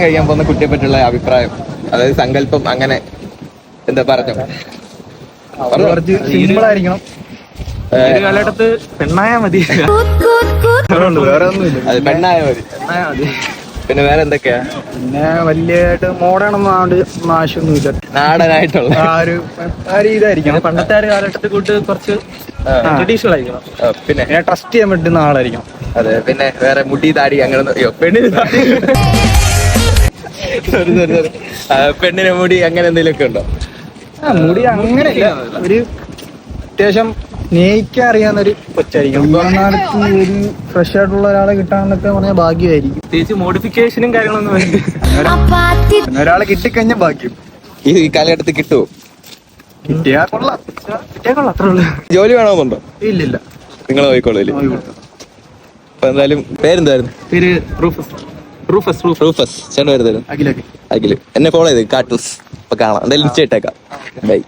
കല്യാണം കഴിക്കാൻ പോകുന്ന കുട്ടിയെ പറ്റിയുള്ള അഭിപ്രായം അതായത് സങ്കല്പം അങ്ങനെ എന്താ പറഞ്ഞു? കുറച്ച് സിമ്പിൾ ആയിരിക്കണം. കാലഘട്ടത്ത് പെണ്ണായ മതി. വേറെ ഒന്നുമില്ല അത് പെണ്ണായ മതി. പെണ്ണായാ മതി. പിന്നെ വേറെ എന്തൊക്കെയാ? പിന്നെ വലിയ മോഡേൺ ഒന്നും ആവശ്യമൊന്നുമില്ല. നാടനായിട്ടുള്ള. ആ ഒരു ആ ഒരു ഇതായിരിക്കണം. പണ്ടത്തെ ഒരു കാലഘട്ടത്തിൽ കൂട്ട് കുറച്ച്. ട്രഡീഷണൽ ആയിരിക്കണം. പിന്നെ? ട്രസ്റ്റ് ചെയ്യാൻ പറ്റുന്ന ആളായിരിക്കണം. അതെ പിന്നെ വേറെ മുടി താടി അങ്ങനെ പെണ്ണിന് താടി. Sorry, sorry sorry. പെണ്ണിന് മുടി അങ്ങനെ എന്തെങ്കിലുമൊക്കെ ഉണ്ടോ? ആ മുടി അങ്ങനെ ഒരു അത്യാവശ്യം സ്നേഹിക്കാൻ അറിയാവുന്ന ഒരു കൊച്ചായിരിക്കും ഒരു ഫ്രഷ് ആയിട്ടുള്ള ഒരാളെ കിട്ടാന്നൊക്കെ പറഞ്ഞാൽ ഭാഗ്യമായിരിക്കും. പ്രത്യേകിച്ച് മോഡിഫിക്കേഷനും കാര്യങ്ങളൊന്നും ഒരാളെ കിട്ടിക്കഴിഞ്ഞാൽ ഭാഗ്യം. ഈ ഈ കാലഘട്ടത്തിൽ കിട്ടുമോ കിട്ടിയാ കൊള്ളാം. കൊള്ളാം അത്രേ ഉള്ളൂ. ജോലി വേണമെന്നുണ്ടോ ഇല്ലില്ല. നിങ്ങൾ നോക്കിക്കോളൂ ഇല്ലേ? അപ്പൊ എന്തായാലും പേരെന്തായിരുന്നു? പേര് റൂഫസ് റൂഫസ് റൂഫ് റൂഫസ് ചേട്ടൻ വരുന്നത്. അഖിൽ. എന്നെ ഫോളോ ചെയ്ത് കാട്ടൂസ് അപ്പൊ കാണാം. എന്തായാലും ലിസ്റ്റ് ഇട്ടേക്കാം. ബൈ